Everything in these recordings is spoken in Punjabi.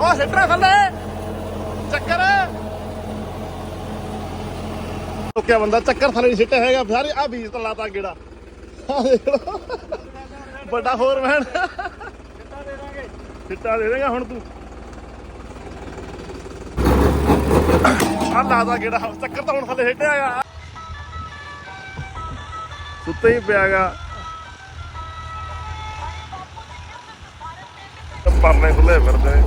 ਉਹ ਸਿੱਟਰਾ ਥੱਲੇ। ਚੱਕਰ। ਟੁੱਕਿਆ ਬੰਦਾ, ਚੱਕਰ ਥੱਲੇ ਨਹੀਂ ਸਿੱਟਿਆ ਹੈਗਾ। ਸਾਰੇ ਆ ਬੀਜ ਤਾਂ ਗੇੜਾ। ਆਹ ਦੇਖ। ਲਓ ਵੱਡਾ ਫੋਰਮੈਨ ਸਿੱਟਾ ਦੇ ਦੇਗਾ ਹੁਣ ਤੂੰ। ਆ ਲਾਤਾ ਗੇੜਾ। ਚੱਕਰ ਤਾਂ ਹੁਣ ਥੱਲੇ ਸਿੱਟਿਆ ਹੈਗਾ। ਸੁੱਤੇ ਹੀ ਪਿਆਗਾ ਪਰਨੇ ਖੁੱਲੇ ਫਿਰਦੇ। ਨੇ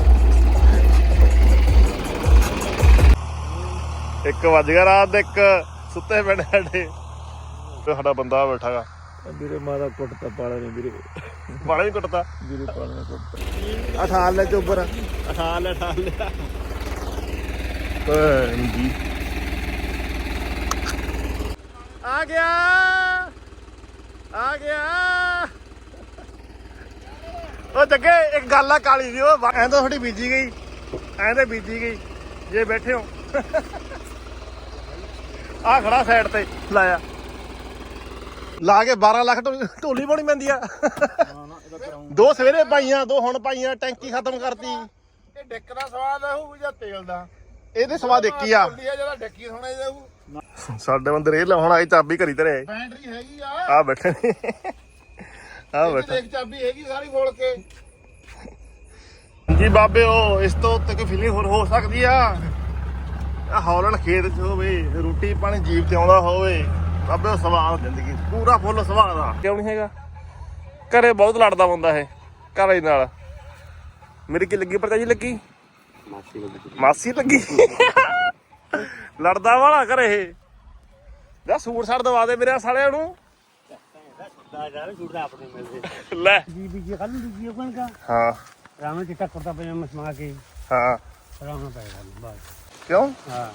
ਇੱਕ ਵੱਜ ਗਿਆ ਰਾਤ ਦੇ ਇੱਕ ਸੁੱਤੇ ਨੇ ਸਾਡੇ। ਤੇ ਸਾਡਾ ਬੰਦਾ ਬੈਠਾਗਾ ਵੀਰੇ ਮਾਰਾ ਕੁੱਟਤਾ ਪਾਲਾ ਨੇ ਵੀਰੇ। ਬਾਲਾ ਵੀ ਕੁੱਟਦਾ? ਵੀਰੇ ਪਾਲਾ ਨੇ ਕੁੱਟਤਾ ਅਠਾਲ ਲੈ ਚੋਬਰ ਅਠਾਲ ਲੈ ਅਠਾਲ ਲੈ। ਭੈਣ ਜੀ ਆ ਗਿਆ! ਆ ਗਿਆ! ਉਹ ਜੱਗੇ ਇੱਕ ਗੱਲ ਆ ਕਾਲੀ ਦੀ ਉਹ ਐਂ ਤਾਂ ਥੋੜੀ ਬੀਜੀ ਗਈ। ਐਂ ਤੇ ਬੀਜੀ ਗਈ ਜੇ ਬੈਠੇ ਹੋ। ਆ ਖੜਾ ਸਾਈਡ ਤੇ ਲਾਇਆ। ਲਾ ਕੇ 12 ਲੱਖ ਢੋਲੀ ਪਾਉਣੀ ਪੈਂਦੀ ਆ। ਦੋ ਸਵੇਰੇ ਪਾਈਆਂ ਦੋ ਹੁਣ ਪਾਈਆਂ ਟੈਂਕੀ ਖਤਮ ਕਰਤੀ। ਇਹ ਡਿੱਕ ਦਾ ਸਵਾਦ ਆਹੂ ਜਾਂ ਤੇਲ ਦਾ? ਇਹਦੇ ਸਵਾਦ ਇੱਕ ਹੀ ਆ। ਜਿਹੜਾ ਡਿੱਕੀ ਹੋਣਾ ਜਾਊ ਸਾਡੇ ਬੰਦੇ ਰੇ ਲਾਉਣ ਆਈ ਚਾਬੀ ਘਰੀ ਤੇ ਬੈਟਰੀ ਹੈਗੀ ਆ। ਆ ਬੈਠੇ ਆ ਇਹ ਬੈਠੇ। ਦੇਖ ਚਾਬੀ ਹੈਗੀ ਸਾਰੀ ਖੋਲ ਕੇ। ਜੀ ਬਾਬੇ ਉਹ ਇਸ ਤੋਂ ਉੱਤੇ ਕੋਈ ਫੀਲਿੰਗ ਹੋਰ ਹੋ ਸਕਦੀ ਆ? ਆ ਹੌਲਣ ਖੇਤ 'ਚ ਹੋਵੇ ਰੋਟੀ ਪਾਣੀ ਜੀਵ ਤੇ ਆਉਂਦਾ ਹੋਵੇ ਬਾਬੇ ਉਹ ਸਵਾਦ ਜ਼ਿੰਦਗੀ ਪੂਰਾ ਫੁੱਲ ਸਵਾਦ ਆ। ਕਿਉਂ ਨਹੀਂ ਹੈਗਾ? ਘਰੇ ਬਹੁਤ ਲੜਦਾ ਬੰਦਾ ਇਹ ਘਰੇ ਨਾਲ। ਮੇਰੀ ਕੀ ਲੱਗੀ ਪਰਚਾ ਜੀ ਲੱਗੀ। ਮਾਸੀ ਲੱਗੀ? ਲੜਦਾ ਵਾਲਾ ਘਰੇ ਇਹ। ਜਾ ਸੂਟ ਸਾੜ ਦਵਾ ਦੇ ਮੇਰੇ ਸਾਲਿਆਂ ਨੂੰ। ਲੈ। ਜੀ ਵੀ ਜੀ ਕੱਲ ਜੀ ਆਪਣ ਦਾ ਹਾਂ। ਰਾਮ ਚਿੱਟਾ ਕੁਰਤਾ ਪਜਾਮਾ ਸਮਾ ਕੇ ਹਾਂ। ਰਾਮ ਪਏਗਾ ਬਸ। ਕਿਉਂ? ਹਾਂ।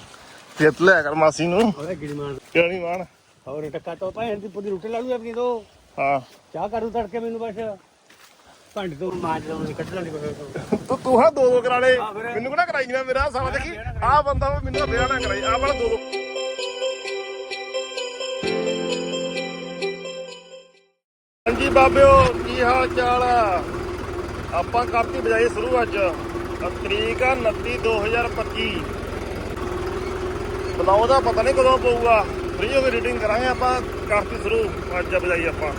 ਚਿੱਤ ਲਿਆ ਕਰ ਮਾਸੀ ਨੂੰ। ਉਹਦਾ ਗਿਰਮਾਨ ਕਿਉਂ ਨਹੀਂ ਮਾਣ ਹੋਰ ਟੱਕਾ ਤੋਂ ਭੈਣ ਦੀ ਪੂਰੀ ਰੋਟੀ ਲਾ ਲੂ ਆਪਣੀ ਤੋਂ ਹਾਂ। ਚਾਹ ਕਰੂ ਤੜਕੇ ਮੈਨੂੰ ਬਸ। ਭੰਡ ਤੋਂ ਮਾਜ ਕੋਈ ਹਾਂ ਦੋ ਦੋ ਕਰਾਲੇ ਮੈਨੂੰ ਕਿਹੜਾ ਕਰਾਈ ਨਾ ਮੇਰਾ ਸਾਲਾ ਦੇਖੀ ਆਹ ਬੰਦਾ ਮੈਨੂੰ ਵਿਆਹ ਨਾ ਕਰਾਈ ਆਹ ਵਾਲਾ ਦੋ ਦੋ ਹਾਂਜੀ ਬਾਬਿਓ, ਕੀ ਹਾਲ ਚਾਲ ਆ? ਆਪਾਂ ਕਰਤੀ ਬਜਾਈ ਸ਼ੁਰੂ ਅੱਜ। ਤਰੀਕ ਆ 29 2025 ਬਲਾਉ ਦਾ ਪਤਾ ਨਹੀਂ ਕਦੋਂ ਪਊਗਾ। ਫ੍ਰੀ ਹੋ ਕੇ ਰੀਡਿੰਗ ਕਰਾਂਗੇ ਆਪਾਂ ਕਰਤੀ ਸ਼ੁਰੂ। ਅੱਜ ਬਜਾਈ ਆਪਾਂ।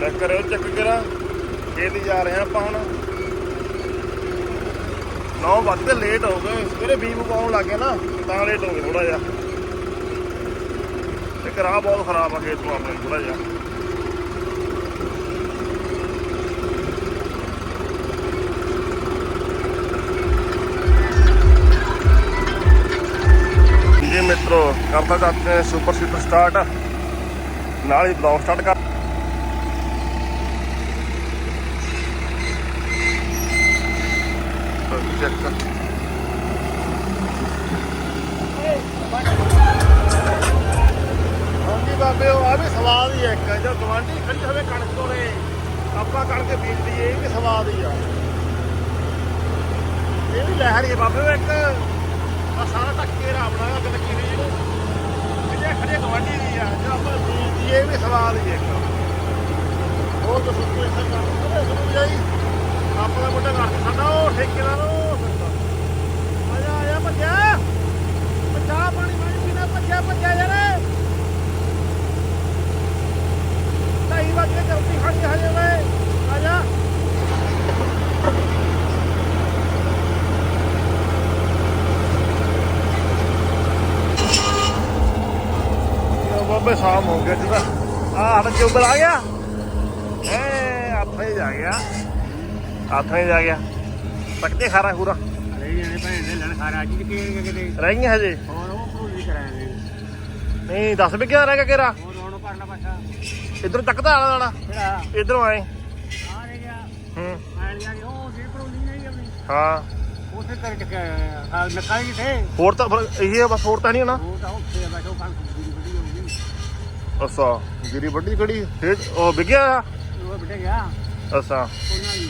ਚੈੱਕ ਕਰਿਓ ਚੈੱਕ ਕਰਾ ਖੇਤ ਜਾ ਰਹੇ ਹਾਂ ਆਪਾਂ ਹੁਣ। 9 ਵਜੇ ਲੇਟ ਹੋ ਗਏ। ਸਵੇਰੇ ਬੀਮ ਪਾਉਣ ਲੱਗੇ ਨਾ, ਤਾਂ ਲੇਟ ਹੋ ਗਏ ਥੋੜਾ ਜਿਹਾ। ਤੇ ਕਰਾ ਬਹੁਤ ਖਰਾਬ ਆ ਖੇਤ ਨੂੰ ਆਪਣੇ ਥੋੜਾ ਜਿਹਾ। ਮਿੱਤਰੋ ਕਰਦਾ ਜਾਂਦੇ ਸੁਪਰ ਸੀਟਰ ਸਟਾਰਟ ਨਾਲ ਹੀ ਬਲੌਗ ਸਟਾਰਟ ਕਰ। ਚੈੱਕ ਹਾਂਜੀ ਬਾਬੇ, ਉਹ ਆ ਵੀ ਸਵਾਦ ਹੀ ਹੈ ਇੱਕ, ਜੋ ਗਵਾਂਢੀ ਖੜੀ ਹੋਵੇ ਕਣਕ ਕੋਲੇ ਆਪਾਂ ਕਣਕ ਬੀਜ ਲਈਏ, ਇਹ ਵੀ ਸਵਾਦ ਹੀ ਆ। ਇਹ ਵੀ ਲਹਿਰ ਹੀ ਹੈ ਬਾਬੇ ਇੱਕ ਆ ਸਾਰਾ ਟੱਕੇ ਰਾਵਣਾ ਦਾ ਕਿਤੇ ਕਿਵੇਂ ਜਿਹਨੂੰ ਜਿਹੜੇ ਖੜੇ ਗਵਾਂਢੀ ਦੀ ਆ, ਜੋ ਆਪਾਂ ਬੀਜ ਇਹ ਵੀ ਸਵਾਦ ਹੀ ਇੱਕ ਉਹ ਤਾਂ ਸੁੱਕੂ ਇਸ ਤਰ੍ਹਾਂ ਕਰਦੇ ਸੁਣੋ ਜਾਈ ਆਪਣਾ ਮੁੰਡਾ ਘਰ ਸਾਡਾ, ਉਹ ਠੇਕੇਦਾਰ, ਉਹ ਫਿਰਦਾ ਆਇਆ ਭੱਜਿਆ। ਚਾਹ ਪਾਣੀ ਪਾਣੀ ਪੀਣਾ, ਭੱਜਿਆ ਭੱਜਿਆ ਯਾਰ। ਢਾਈ ਵਜੇ ਚੌਥੀ ਖਾਣੀ ਹਜੇ ਵੇ ਆਜਾ ਬਾਬੇ ਸ਼ਾਮ ਹੋ ਗਿਆ ਜਿਹਦਾ ਆ ਹਟ ਚੁੱਬਲ ਆ ਗਿਆ? ਏ ਆਪੇ ਜਾ ਗਿਆ। ਆਪੇ ਜਾ ਗਿਆ। ਪੱਕੇ ਖਾਰਾ ਖੂਰਾ ਅਰੇ ਜਾਨੇ ਭੈਣ ਦੇ ਲੜ ਖਾਰਾ ਅੱਜ ਕਿ ਕਿਤੇ ਰਹਿ ਗਈਆਂ ਹਜੇ। ਹੋਰ ਉਹ ਭੂਲੀ ਕਰਾਂਗੇ ਨਹੀਂ। 10 ਵਿਕਿਆ ਰਹਿ ਗਿਆ ਕਿਹੜਾ? ਹੋਰ ਹੁਣ ਪਰਲਾ ਪਾਸਾ। ਇਧਰ ਤੱਕਦਾ ਆਲਾ ਕਿਹੜਾ ਇਧਰੋਂ ਆਏ। ਆ ਰਹਿ ਗਿਆ। ਹੂੰ। ਆਣ ਜਾ ਕੇ ਉਹ ਜਿਹੜੀ ਪਰੋਲੀ ਨਹੀਂ ਆਪਣੀ। ਹਾਂ। ਉਥੇ ਕਰ ਚੱਕਿਆ ਆ ਨਕਾਈ ਕਿਥੇ? ਹੋਰ ਤਾਂ ਇਹੀ ਬਸ ਹੋਰ ਤਾਂ ਨਹੀਂ ਹੋਣਾ। ਉਹ ਤਾਂ ਉੱਥੇ ਬੈਠੋ ਗਈ ਅੱਛਾ ਗਿਰੀ ਵੱਡੀ ਖੜੀ? ਫੇਰ ਉਹ ਵਿਕਿਆ ਆ? ਉਹ ਬਿਟੇ ਗਿਆ। ਅੱਛਾ। ਉਹਨਾਂ ਦੀ।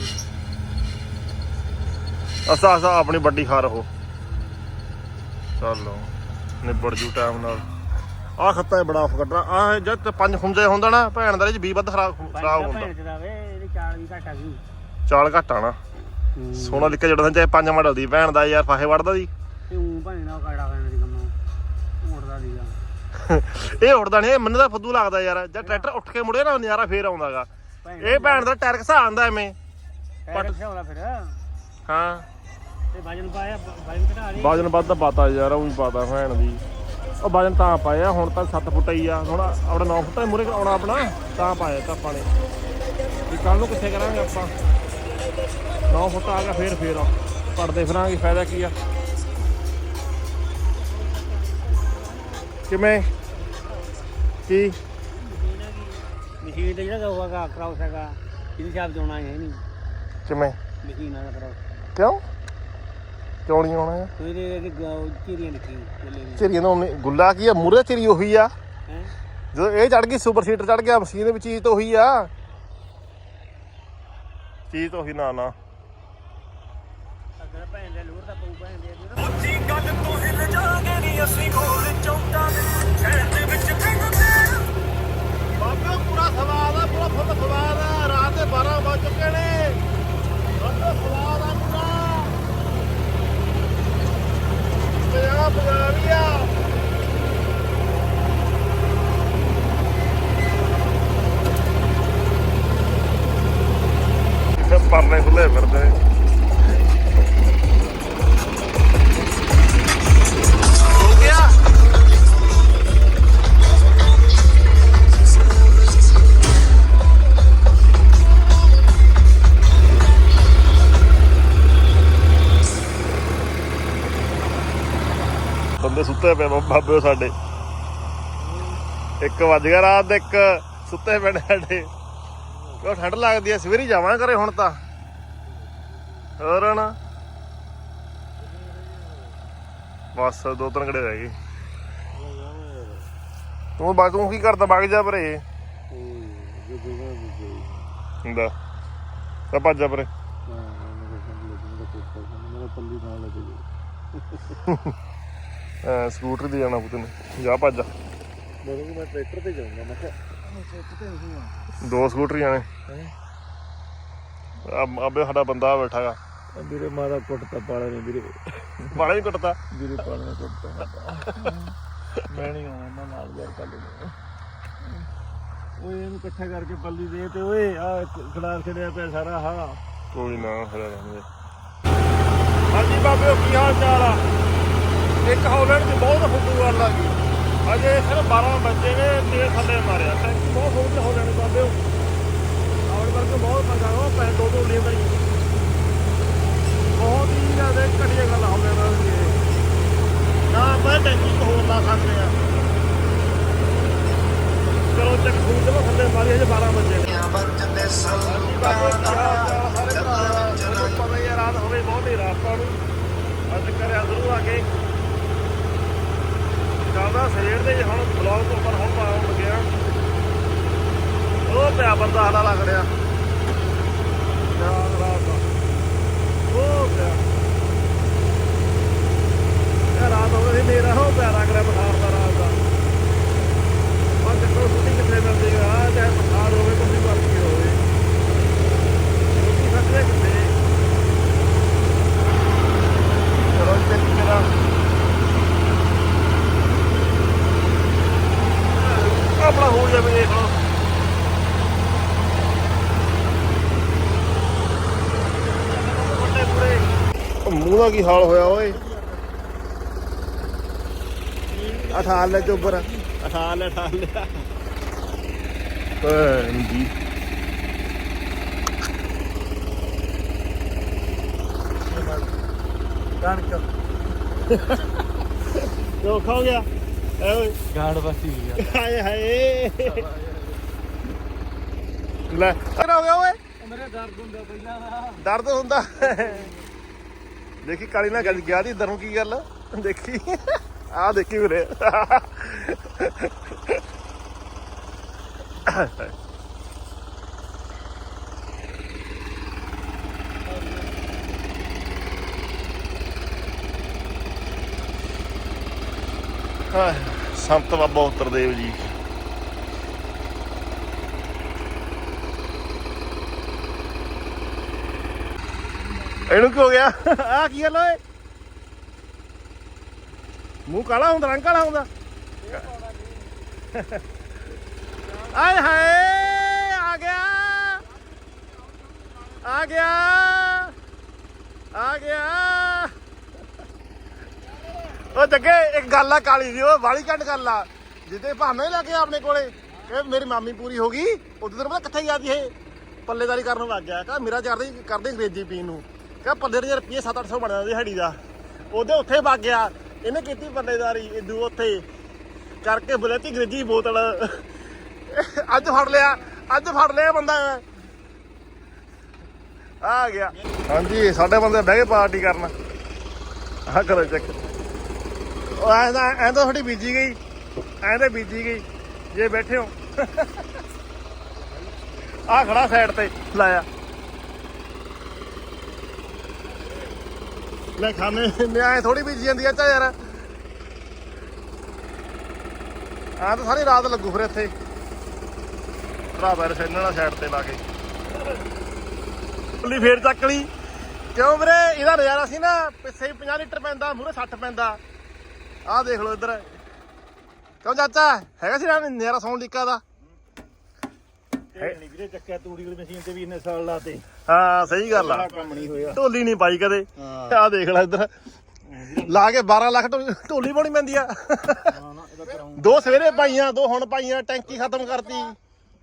ਅੱਛਾ ਅੱਛਾ ਆਪਣੀ ਵੱਡੀ ਖਾ ਰਹੋ। ਚਲੋ ਨਿਬੜ ਜੂ ਟਾਈਮ ਨਾਲ। ਆ ਖੱਤਾ ਬੜਾ ਆਫ ਕੱਢਣਾ। ਆ ਜਦ ਤੇ ਪੰਜ ਖੁੰਝੇ ਹੁੰਦਾ ਨਾ ਭੈਣ ਦਾ 'ਚ 20 ਵੱਧ ਖਰਾਬ ਖਰਾਬ ਹੁੰਦਾ। ਇਹਦੀ ਚਾਲ ਵੀ ਘਟਾ ਗਈ ਚਾਲ ਘੱਟ ਆਣਾ ਸੋਨਾ ਲਿਖ ਜਿਹੜਾ ਚਾਹੇ ਪੰਜ ਮਾਡਲ ਦੀ। ਭੈਣ ਦਾ ਯਾਰ ਫਾਹੇ ਵੜਦਾ ਦੀ। ਤੇ ਉਹ ਭਾਣੇ ਨਾਲ ਕਾੜਾ ਇਹ ਉੜਦਾ ਨਹੀਂ ਇਹ ਮੈਨੂੰ ਤਾਂ ਫੁੱਦੂ ਲੱਗਦਾ ਯਾਰ। ਜਦ ਟਰੈਕਟਰ ਉੱਠ ਕੇ ਮੁੜੇ ਨਾ ਨਜ਼ਾਰਾ ਫੇਰ ਆਉਂਦਾਗਾ। ਇਹ ਭੈਣ ਦਾ ਟਾਇਰ ਘਸਾ ਆਂਦਾ ਐਵੇਂ। ਪਟ ਖਿਆਉਣਾ ਫਿਰ? ਹਾਂ। ਤੇ ਵਜਨ ਪਾਇਆ ਵਜਨ ਘਟਾ ਲਈ। ਵਜਨ ਵੱਧ ਪਾਤਾ ਯਾਰ ਉਹ ਵੀ ਪਾਤਾ ਭੈਣ ਦੀ। ਉਹ ਵਜਨ ਤਾਂ ਪਾਇਆ ਹੁਣ ਤਾਂ 7 ਫੁੱਟ ਹੀ ਆ। ਹੁਣ ਆਪਣਾ 9 ਫੁੱਟ ਮੂਰੇ ਆਉਣਾ ਆਪਣਾ ਤਾਂ ਪਾਇਆ ਤਾਂ ਆਪਾਂ ਨੇ। ਵੀ ਕੱਲ ਨੂੰ ਕਿੱਥੇ ਕਰਾਂਗੇ ਆਪਾਂ? 9 ਫੁੱਟ ਆ ਗਿਆ ਫੇਰ ਫੇਰ ਪੜਦੇ ਫਿਰਾਂਗੇ ਫਾਇਦਾ ਕੀ ਆ? ਕਿਵੇਂ? ਕੀ ਮਸ਼ੀਨ ਤੇ ਜਿਹੜਾ ਹੋਊਗਾ ਕਰਾਉਸ ਹੈਗਾ ਇਹਦੀ ਛਾਪ ਤੇ ਆਉਣਾ ਹੈ ਨਹੀਂ। ਕਿਵੇਂ? ਮਸ਼ੀਨ ਨਾਲ ਕਰਾਉਸ ਕਿਉਂ? ਕਿਉਂ ਨਹੀਂ ਆਉਣਾ ਆ ਕੋਈ ਦੇ ਕਿ ਚੀਰੀਆਂ ਲਿਖੀ ਬੋਲੇ ਵੀ। ਚਿਰੀਆਂ ਦਾ ਉਹਨੇ- ਗੁੱਲਾ ਕੀ ਆ? ਮੂਰੇ ਚਿਰੀ ਉਹੀ ਆ। ਹੈ? ਜਦੋਂ ਇਹ ਚੜ ਗਈ ਸੁਪਰ ਸੀਟਰ ਚੜ ਗਿਆ ਮਸ਼ੀਨ ਦੇ ਵਿੱਚ ਚੀਜ਼ ਤਾਂ ਉਹੀ ਆ। ਚੀਜ਼ ਤਾਂ ਉਹੀ ਨਾ ਨਾ। ਅਗਰ ਭੈਣ ਦੇ ਲੋਰ ਦਾ ਪਊ ਭੈਣ ਦੇ ਬਾਬੇ ਆਪਣਾ ਫੁੱਲ ਸਵਾਦ ਆ, ਰਾਤ ਦੇ 12 ਵੱਜ ਚੁੱਕੇ ਨੇ। ਫੁੱਲ ਸਵਾਦ ਆ ਪੂਰਾ ਪਿਆ ਪਿਆ ਵੀ ਆ। ਪਰਨੇ ਖੁੱਲੇ ਫਿਰਦੇ। ਬਾਬੇ ਸਾਡੇ। 1 ਵਜ ਗਿਆ ਰਾਤ ਦੇ 1 ਸੁੱਤੇ ਪਏ ਸਾਡੇ। ਕਿਉਂ ਠੰਡ ਲੱਗਦੀ ਐ? ਸਵੇਰੇ ਜਾਵਾਂ ਘਰੇ ਹੁਣ ਤਾਂ। ਹੋਰ ਨਾ ਬਸ, ਦੋ ਤਿੰਨ ਘੜੇ ਰਹਿ ਗਏ। ਤੂੰ ਬਾ, ਤੂੰ ਕੀ ਕਰਦਾ? ਬਾਗ ਜਾ ਪਰੇ। ਹੁੰਦਾ। ਤਾਂ ਭੱਜ ਜਾ ਪਰੇ। ਅਹ ਸਕੂਟਰ ਤੇ ਜਾਣਾ ਪੁੱਤ ਨੇ। ਜਾ ਭੱਜ ਜਾ। ਮੈਂ ਟਰੈਕਟਰ ਤੇ ਜਾਊਂਗਾ ਮੈਂ ਕਿਹਾ। ਦੋ ਸਕੂਟਰ ਜਾਣੇ। ਆ ਅਬੇ ਸਾਡਾ ਬੰਦਾ ਬੈਠਾਗਾ ਵੀਰੇ ਮਾਰਾ ਕੁੱਟਤਾ ਪਾਲਾ ਨੇ ਵੀਰੇ। ਬਾਲਾ ਹੀ ਕੁੱਟਦਾ ਵੀਰੇ ਪਾਲਾ ਨੇ ਕੁੱਟਤਾ। ਮੈਂ ਨਹੀਂ ਆਉਣਾ ਇਹਨਾਂ ਨਾਲ ਯਾਰ ਕੱਲ ਨੂੰ ਓਏ ਇਹਨੂੰ ਇਕੱਠਾ ਕਰਕੇ ਪੱਲੀ ਦੇ ਤੇ ਓਏ ਆ ਖਿਲਾਰ ਛੜਿਆ ਪਿਆ ਸਾਰਾ ਹਾਂ। ਕੋਈ ਨਾ ਖੜਾ ਰਹਿੰਦੇ ਹਾਂਜੀ ਬਾਬੇ ਕੀ ਹਾਲ ਚਾਲ ਆ? ਇੱਕ ਹੌਲੈਂਡ ਦੀ ਬਹੁਤ ਫੁੱਟੂ ਗੱਲ ਆ ਗਈ। ਅਜੇ ਸਿਰਫ 12 ਬੱਚੇ ਨੇ ਤੇ ਥੱਲੇ ਮਾਰਿਆ। ਟੈਂਕੀ ਬਹੁਤ ਫੁੱਟ ਹੌਲੈਂਡ ਬਾਬੇ। ਆਉਣ ਕਰਕੇ ਬਹੁਤ ਮਜ਼ਾ ਉਹ ਪੈ ਦੋ ਦੋ ਲੇ ਬਈ ਬਹੁਤ ਹੀ ਜ਼ਿਆਦਾ ਘਟੀਆ ਗੱਲ ਹੌਲੈਂਡ ਦੀ ਇਹ। ਨਾ ਆਪਾਂ ਟੈਂਕੀ ਇੱਕ ਹੋਰ ਲਾ ਸਕਦੇ ਆ ਚਲੋ ਚੱਕ ਖੂਨ ਦੇ ਥੱਲੇ ਮਾਰੀ ਹਜੇ 12 ਬੱਚੇ ਨੇ ਪਤਾ ਹੀ ਆ ਰਾਤ ਹੋਵੇ ਬਹੁਤ ਹੀ ਰਾਤ ਨੂੰ ਅੱਜ ਕਰਿਆ ਜ਼ਰੂਰ ਆ ਕੇ ਜ਼ਿਆਦਾ ਸਵੇਰ ਦੇ ਹੁਣ ਬਲੌਗ ਤੋਂ ਉੱਪਰ ਹੁਣ ਪਾਉਣ ਲੱਗਿਆ ਉਹ ਪਿਆ ਬੰਦਾ ਸਾਡਾ ਲੱਗ ਰਿਹਾ ਰਾਤ ਰਾਤ ਦਾ ਉਹ ਪਿਆ ਇਹ ਰਾਤ ਹੋ ਗਈ ਮੇਰਾ ਹੋ ਪਿਆ ਲੱਗ ਰਿਹਾ ਬਖਾਰ ਦਾ ਰਾਤ ਦਾ ਅੱਜ ਕੋਈ ਛੁੱਟੀ ਕਿੱਥੇ ਮਿਲਦੀ ਆ ਚਾਹੇ ਬਖਾਰ ਹੋਵੇ ਕੋਈ ਮਰਜ਼ੀ ਹੋਵੇ ਛੁੱਟੀ ਫਸਲੇ ਕਿੱਥੇ ਚਲੋ ਚੱਲ ਮੇਰਾ ਆਪਣਾ ਹੋ ਜਾਵੇ ਦੇਖ ਲਓ ਵੱਡੇ ਪੂਰੇ ਉਹ ਮੂੰਹ ਦਾ ਕੀ ਹਾਲ ਹੋਇਆ ਓਏ? ਅਠਾਲ ਲੈ ਚੋਬਰ ਅਠਾਲ ਲੈ ਅਠਾਲ ਲੈ। ਭੈਣ ਦੀ ਕਣਕ। ਕਿਉਂ ਖਾ ਗਿਆ। ਐ ਓਏ। ਗਾੜ ਬਸੀ ਗਿਆ ਹਾਏ ਹਾਏ। ਲੈ। ਕਿਹੜਾ ਹੋ ਗਿਆ ਓਏ? ਮੇਰੇ ਦਰਦ ਹੁੰਦਾ ਪਹਿਲਾਂ। ਦਰਦ ਹੁੰਦਾ। ਦੇਖੀ, ਕਾਲੀ ਨਾਲ ਗੱਲ ਗਿਆ ਦੀ ਇਧਰ ਨੂੰ ਕੀ ਗੱਲ? ਦੇਖੀ। ਆਹ ਦੇਖੀ ਵੀਰੇ। ਸੰਤ ਬਾਬਾ ਉਤਰਦੇਵ ਜੀ। ਇਹਨੂੰ ਕੀ ਹੋ ਗਿਆ? ਆ ਕੀ ਗੱਲ ਓਏ? ਮੂੰਹ ਕਾਲਾ ਹੁੰਦਾ, ਰੰਗ ਕਾਲਾ ਹੁੰਦਾ। ਆਏ ਹਾਏ, ਆ ਗਿਆ। ਆ ਗਿਆ। ਆ ਗਿਆ। ਉਹ ਜੱਗੇ, ਇੱਕ ਗੱਲ ਆ ਕਾਲੀ ਦੀ ਉਹ ਵਾਲੀ ਘੰਟ ਗੱਲ ਆ। ਜਿੱਦੇ ਭਾਵੇਂ ਲੈ ਕੇ ਆਪਣੇ ਕੋਲੇ। ਕਿ ਮੇਰੀ ਮਾਮੀ ਪੂਰੀ ਹੋ ਗਈ ਉਦੋਂ ਤੈਨੂੰ ਪਤਾ ਕਿੱਥੇ ਜਾਂਦੀ ਇਹ। ਪੱਲੇਦਾਰੀ ਕਰਨ ਲੱਗ ਗਿਆ। ਕਾ ਮੇਰਾ ਕਰਦੇ ਕਰਦੇ ਅੰਗਰੇਜ਼ੀ ਪੀਣ ਨੂੰ। ਕਹ ਪੱਲੇ ਦੇ ਰੁਪਏ 7-800 ਬਣ ਸੀ ਦਿਹਾੜੀ ਦਾ। ਉਹਦੇ ਉੱਥੇ ਵਗ ਗਿਆ। ਇਹਨੇ ਕੀਤੀ ਪੱਲੇਦਾਰੀ ਇਦੂ ਉੱਥੇ ਕਰਕੇ ਬੁਲੇਤੀ ਅੰਗਰੇਜ਼ੀ ਬੋਤਲ। ਅੱਜ ਫੜ ਲਿਆ। ਅੱਜ ਫੜ ਲਿਆ ਬੰਦਾ। ਆ ਗਿਆ। ਹਾਂਜੀ, ਸਾਡੇ ਬੰਦੇ ਬਹਿ ਕੇ ਪਾਰਟੀ ਕਰਨ। ਆ ਕਰੋ ਚੈੱਕ ਉਹ ਐਂ ਤਾਂ ਐਂ ਤਾਂ ਤੁਹਾਡੀ ਬੀਜੀ ਗਈ। ਐਂ ਤਾਂ ਬੀਜੀ ਗਈ। ਜੇ ਬੈਠੇ ਹੋ। ਆ ਖੜਾ ਸਾਈਡ ਤੇ। ਲਾਇਆ। ਲੈ ਖਾਣੇ ਨੇ ਐ ਥੋੜੀ ਬੀਜੀ ਜਾਂਦੀ ਆ ਚਾ ਯਾਰ। ਆ ਤਾਂ ਸਾਰੀ ਰਾਤ ਲੱਗੂ ਫਿਰ ਇੱਥੇ। ਭਰਾ ਬੈਰ ਸੈਨ ਵਾਲਾ ਸਾਈਡ ਤੇ ਲਾ ਕੇ। ਪੁੱਲੀ ਫੇਰ ਚੱਕ ਲਈ। ਕਿਉਂ ਵੀਰੇ? ਇਹਦਾ ਨਜ਼ਾਰਾ ਸੀ ਨਾ ਪਿੱਛੇ ਹੀ 50 ਲੀਟਰ ਪੈਂਦਾ ਮੂਰੇ 60 ਪੈਂਦਾ। ਆਹ ਦੇਖ ਲਓ ਇੱਧਰ। ਕਿਉਂ ਚਾਚਾ? ਹੈਗਾ ਸੀ ਨਾ ਨਜ਼ਾਰਾ ਸੌਣ ਲੀਕਾ ਦਾ। ਨਹੀਂ ਵੀਰੇ ਚੱਕਿਆ ਤੂੜੀ ਵਾਲੀ ਮਸ਼ੀਨ ਤੇ ਵੀ ਇੰਨੇ ਸਾਲ ਲਾਤੇ। ਹਾਂ ਸਹੀ ਗੱਲ ਆ। ਕੰਮ ਨਹੀਂ ਹੋਇਆ। ਢੋਲੀ ਨਹੀਂ ਪਾਈ ਕਦੇ। ਹਾਂ। ਆਹ ਦੇਖ ਲੈ ਇੱਧਰ। ਲਾ ਕੇ 12 ਲੱਖ ਢੋ- ਢੋਲੀ ਪਾਉਣੀ ਪੈਂਦੀ ਆ। ਨਾ ਨਾ ਇਹਦਾ ਕਰਾਉਂ ਦੋ ਸਵੇਰੇ ਪਾਈਆਂ ਦੋ ਹੁਣ ਪਾਈਆਂ ਟੈਂਕੀ ਖਤਮ ਕਰਤੀ।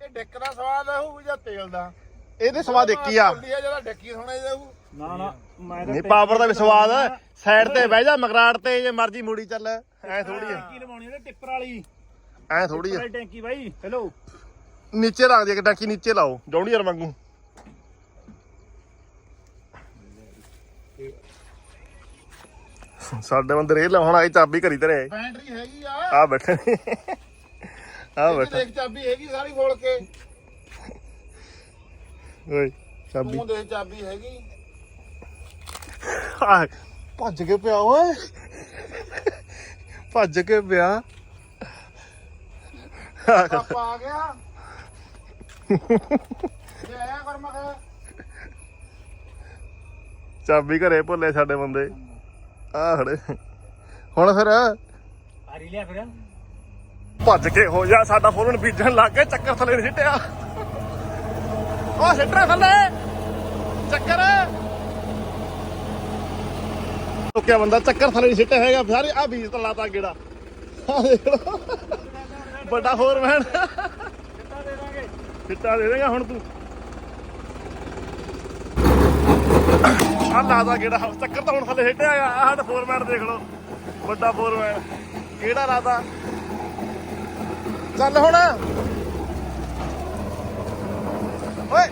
ਇਹ ਡਿੱਕ ਦਾ ਸਵਾਦ ਆਊ ਜਾਂ ਤੇਲ ਦਾ? ਇਹਦੇ ਸਵਾਦ ਇੱਕ ਹੀ ਆ। ਢੋਲੀ ਆ ਜਿਹੜਾ ਡਿੱਕੀ ਹੋਣਾ ਜਾਊ ਨਾ ਨਾ ਮੈਂ ਨਹੀਂ ਪਾਵਰ ਦਾ ਵੀ ਸਵਾਦ ਸਾਈਡ ਤੇ ਬਹਿ ਜਾ ਮਗਰਾੜ ਤੇ ਜੇ ਮਰਜ਼ੀ ਮੂੜੀ ਚੱਲ। ਐ ਥੋੜੀ ਆ। ਟੈਂਕੀ ਲਵਾਉਣੀ ਉਹਦੇ ਟਿੱਪਰ ਵਾਲੀ। ਐ ਥੋੜੀ ਆ। ਵਾਲੀ ਟੈਂਕੀ ਬਾਈ ਹੈਲੋ ਨੀਚੇ ਰੱਖ ਦੇ ਟੈਂਕੀ ਨੀਚੇ ਲਾਓ? ਜੌਂਡੀਅਰ ਵਾਂਗੂ। ਸਾਡੇ ਬੰਦੇ ਰੇ ਲਾਉਣ ਆਏ ਚਾਬੀ ਘਰੀ ਧਰੇ ਬੈਟਰੀ ਹੈਗੀ ਆ। ਆ ਬੈਠੇ ਆ ਬੈਠਾ। ਦੇਖ ਚਾਬੀ ਹੈਗੀ ਸਾਰੀ ਖੋਲ ਕੇ। ਓਏ ਚਾਬੀ। ਤੂੰ ਦੇਖ ਚਾਬੀ ਹੈਗੀ। ਆ ਭੱਜ ਕੇ ਪਿਆ ਓਏ। ਭੱਜ ਕੇ ਪਿਆ। ਪਾਪਾ ਆ ਗਿਆ। ਆਇਆ ਕਰ ਮਖਾ ਚਾਬੀ ਘਰੇ ਭੁੱਲੇ ਸਾਡੇ ਬੰਦੇ। ਆ ਖੜੇ। ਹੁਣ ਫਿਰ ਆ ਰਹੀ ਲਿਆ ਫਿਰ। ਭੱਜ ਕੇ ਹੋ ਜਾ ਸਾਡਾ ਫੋਰਨ ਬੀਜਣ ਲੱਗ ਗਏ ਚੱਕਰ ਥੱਲੇ ਨਹੀਂ ਸਿੱਟਿਆ। ਉਹ ਸਿੱਟਣਾ ਥੱਲੇ। ਚੱਕਰ। ਓਕੇ ਬੰਦਾ ਚੱਕਰ ਥੱਲੇ ਨਹੀਂ ਸਿੱਟਿਆ ਹੈਗਾ। ਸਾਰੇ ਆ ਬੀਜ ਤਾਂ ਲਾਤਾ ਗੇੜਾ। ਵੱਡਾ ਹੋਰ ਮੈਨ ਸਿੱਟਾ ਦੇ ਦੇਗਾ ਹੁਣ ਤੂੰ। ਆ ਲਾਦਾ ਗੇੜਾ ਚੱਕਰ ਤਾਂ ਹੁਣ ਥੱਲੇ ਸਿੱਟਿਆ ਹੈਗਾ ਆਹ ਤਾਂ ਫੋਰਮੈਨ ਦੇਖ ਲਓ। ਵੱਡਾ ਫੋਰਮੈਨ ਕਿਹੜਾ ਲਾਦਾ ਚੱਲ ਹੁਣ। ਓਏ!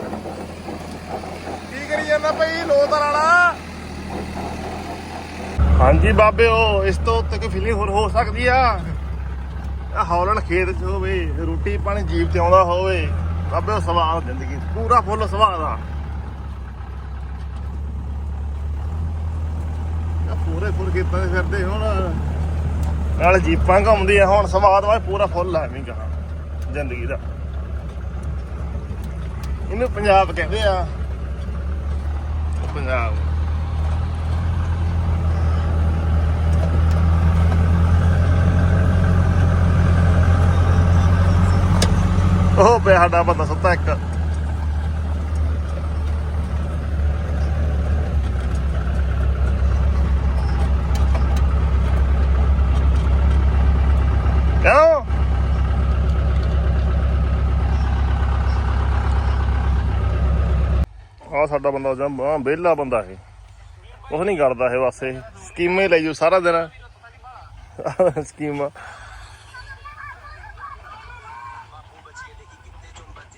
ਕੀ ਕਰੀ ਜਾਂਦਾ ਭਾਈ, ਲੋਤਰ ਵਾਲਾ? ਹਾਂਜੀ ਬਾਬਿਓ ਇਸ ਤੋਂ ਉੱਤੇ ਕੋਈ ਫੀਲਿੰਗ ਹੋਰ ਹੋ ਸਕਦੀ ਆ। ਆ ਹੌਲਣ ਖੇਤ 'ਚ ਹੋਵੇ, ਰੋਟੀ ਪਾਣੀ ਜੀਵ ਤੇ ਆਉਂਦਾ ਹੋਵੇ। ਬਾਬਿਓ ਸਵਾਦ ਜ਼ਿੰਦਗੀ ਪੂਰਾ ਫੁੱਲ ਸਵਾਦ ਆ। ਆ ਪੂਰੇ ਖੇਤਾਂ 'ਚ ਫਿਰਦੇ ਹੁਣ। ਨਾਲ ਜੀਪਾਂ ਘੁੰਮਦੀਆਂ, ਹੁਣ ਸਵਾਦ ਵਾ, ਪੂਰਾ ਫੁੱਲ ਆ ਨਹੀਂ ਕਹਾ, ਜ਼ਿੰਦਗੀ ਦਾ। ਇਹਨੂੰ ਪੰਜਾਬ ਕਹਿੰਦੇ ਆ। ਪੰਜਾਬ। ਪਿਆ ਸਾਡਾ ਬੰਦਾ ਸੁੱਤਾ ਇੱਕ। ਕਿਉਂ ਆ ਸਾਡਾ ਬੰਦਾ ਜੰਮਾ ਵਿਹਲਾ ਬੰਦਾ ਇਹ। ਕੁਛ ਨਹੀਂ ਕਰਦਾ ਇਹ ਬਸ ਇਹ। ਸਕੀਮੇ ਲਈ ਜੂ ਸਾਰਾ ਦਿਨ। ਸਕੀਮਾਂ।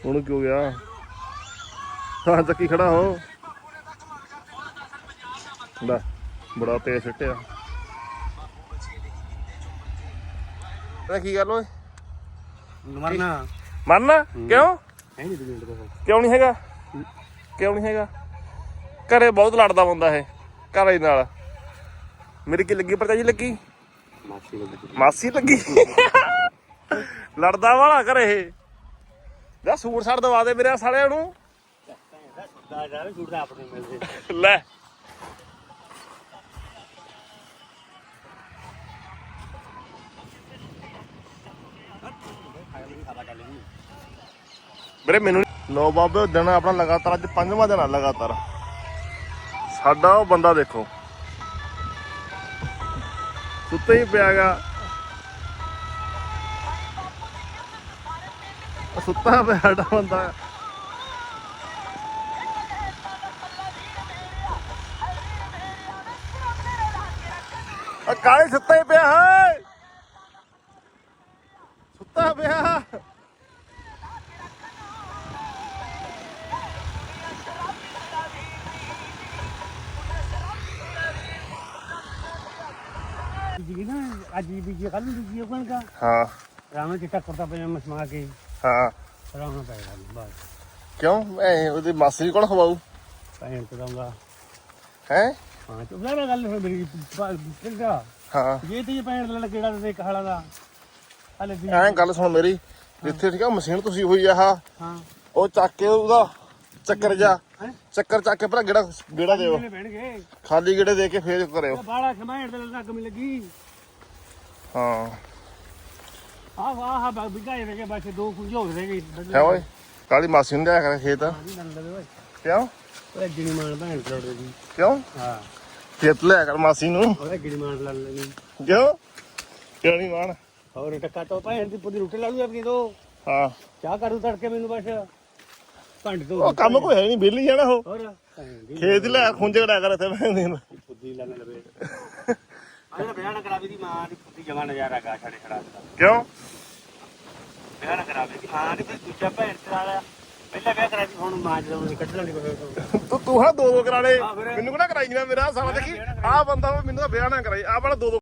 ਹੁਣ ਕੀ ਹੋ ਗਿਆ? ਹਾਂ ਚੱਕੀ ਖੜਾ ਹੋ। ਲੈ ਬੜਾ ਤੇਜ਼ ਸਿੱਟਿਆ। ਕੀ ਗੱਲ ਓਏ? ਮਰਨਾ। ਮੰਨ ਕਿਉਂ? ਕਿਉਂ ਨਹੀਂ ਹੈਗਾ? ਕਿਉਂ ਨਹੀਂ ਹੈਗਾ? ਘਰੇ ਬਹੁਤ ਲੜਦਾ ਬੰਦਾ ਇਹ ਘਰ ਨਾਲ। ਮੇਰੀ ਕੀ ਲੱਗੀ ਪਰਚਾ ਜੀ ਲੱਗੀ? ਮਾਸੀ ਲੱਗੀ। ਮਾਸੀ ਲੱਗੀ? ਲੜਦਾ ਵਾਲਾ ਘਰੇ ਇਹ। ਜਾ ਸੂਟ ਸਾਟ ਦਵਾ ਦੇ ਮੇਰੇ ਸਾਲਿਆਂ ਨੂੰ। ਦਾ ਜਾ ਛੁੱਟਦਾ ਆਪਣੇ ਮਿਲਦੇ ਲੈ। ਵੀਰੇ ਮੈਨੂੰ ਲੋ ਬਾਬੇ ਦਿਨ ਆਪਣਾ ਲਗਾਤਾਰ, ਅੱਜ ਪੰਜਵਾਂ ਦਿਨ ਆ ਲਗਾਤਾਰ। ਸਾਡਾ ਉਹ ਬੰਦਾ ਦੇਖੋ। ਸੁੱਤੇ ਹੀ ਪਿਆਗਾ ਸੁੱਤਾ ਪਿਆ ਸਾਡਾ ਬੰਦਾ। ਆ ਕਾਲੇ ਸੁੱਤਾ ਹੀ ਪਿਆ ਹੈ ਸੁੱਤਾ ਪਿਆ। ਜੀ ਨਾ ਅੱਜ ਵੀ ਜੀ ਕੱਲ ਨੂੰ ਜੀ ਕੋਣ ਕਾ ਹਾਂ। ਰਾਮ ਚਿੱਟਾ ਕੁਰਤਾ ਪਜਾਮਾ ਸਮਾ ਕੇ। ਹਾਂ। ਰਾਮ ਨਾਲ ਪੈਗਾ ਬਸ। ਕਿਉਂ? ਐ ਉਹਦੀ ਮਾਸੀ ਕੋਲ ਖਵਾਉ ਪੈਣ ਤੇ ਦਊਂਗਾ। ਹੈ? ਹਾਂ ਤੇ ਉਹਦਾ ਗੱਲ ਹੋਈ ਮੇਰੀ ਕਿੰਗਾ ਹਾਂ। ਜੇ ਤੇ ਪੈਣ ਦਾ ਕਿਹੜਾ ਤੇ ਕਹਾਲਾ ਦਾ? ਹਲੇ ਵੀ ਐਂ ਗੱਲ ਸੁਣ ਮੇਰੀ ਜਿੱਥੇ ਠੀਕ ਆ ਮਸ਼ੀਨ ਤੁਸੀਂ ਹੋਈ ਆ ਆਹ, ਹਾਂ। ਉਹ ਚੱਕ ਕੇ ਉਹਦਾ ਚੱਕਰ ਜਾ ਹੈਂ? ਚੱਕਰ ਚੱਕ ਕੇ ਭਰਾ ਗੇੜਾ ਗੇੜਾ ਦਿਓ। ਬਹਿਣਗੇ ਖਾਲੀ ਗੇੜੇ ਦੇ ਕੇ ਫੇਰ ਕਰਿਓ। ਬਾੜਾ ਖਮਾਇਣ ਦੇ ਲੱਗ ਮੀ ਲੱਗੀ। ਹਾਂ। ਆਹ ਵਾਹ ਆਹ ਬਿਗਾ ਇਹ ਵੇ ਬਸ ਦੋ ਕੁੰਝ ਹੋ ਗਏ। ਹੈ ਓਏ ਕਾਲੀ ਮਾਸੀ ਨੂੰ ਲਿਆ ਕਰ ਖੇਤ? ਕਿਉਂ? ਓਏ ਗਿਣੀ ਮਾਨ ਭੈਣ ਕਰੋੜ ਦੀ ਕਿਉਂ? ਹਾਂ। ਖੇਤ ਲਿਆ ਕਰ ਮਾਸੀ ਨੂੰ। ਓਏ ਗਿਣੀ ਮਾਨ ਲਾ ਲੈਣੀ ਕਿਉਂ ਕਿਉਂ? ਨਹੀਂ ਮਾਣ ਹੋਰ ਟੱਕਾ ਤੋਂ ਭੈਣ ਦੀ ਪੁੱਦੀ ਰੋਟੀ ਲਾ ਲੂ ਆਪਣੀ ਦੋ। ਹਾਂ। ਚਾਹ ਕਰੂ ਤੜਕੇ ਮੈਨੂੰ ਬਸ? ਭੰਡ ਤੋਂ ਉਹ ਕੰਮ ਕੋਈ ਹੈ ਨਹੀਂ ਵਿਹਲੀ ਜਾਣਾ ਉਹ। ਹੋਰ? ਭੈਣ ਦੀ ਖੇਤ ਲੈ ਖੁੰਝੇ ਕੜਾ ਕਰ ਇੱਥੇ ਮੈਂ ਦਿਨ ਪੁੱਦੀ ਲਾ ਲਵੇ ਆਹ ਬਿਆਨ ਕਰਾਵੇ ਦੀ ਮਾਂ ਦੀ ਪੁੱਦੀ ਜਮਾ ਨਜ਼ਾਰਾ ਗਾ ਛੜੇ ਛੜਾ ਦਾ। ਕਿਉਂ? ਬਿਆਨ ਕਰਾਵੇ ਦੀ ਮਾਂ ਦੀ ਫਿਰ ਦੂਜਾ ਭੈਣ ਤੇ ਵਾਲਾ ਪਹਿਲਾਂ ਵਿਆਹ ਕਰਾ ਦੀ ਹੁਣ ਮਾਂ ਜਦੋਂ ਉਹਨੇ ਕੱਢ ਲੈਣੀ ਕੋਈ ਤੂੰ। ਤੂੰ ਹਾਂ ਦੋ ਦੋ ਕਰਾ ਲੈ। ਮੈਨੂੰ ਕਿਹੜਾ ਕਰਾਈ ਨਾ ਮੇਰਾ ਸਾਲਾ ਦੇਖੀ ਆਹ ਬੰਦਾ ਮੈਨੂੰ ਤਾਂ ਵਿਆਹ ਨਾ ਕਰਾਈ। ਆਹ ਵਾਲਾ ਦੋ ਦੋ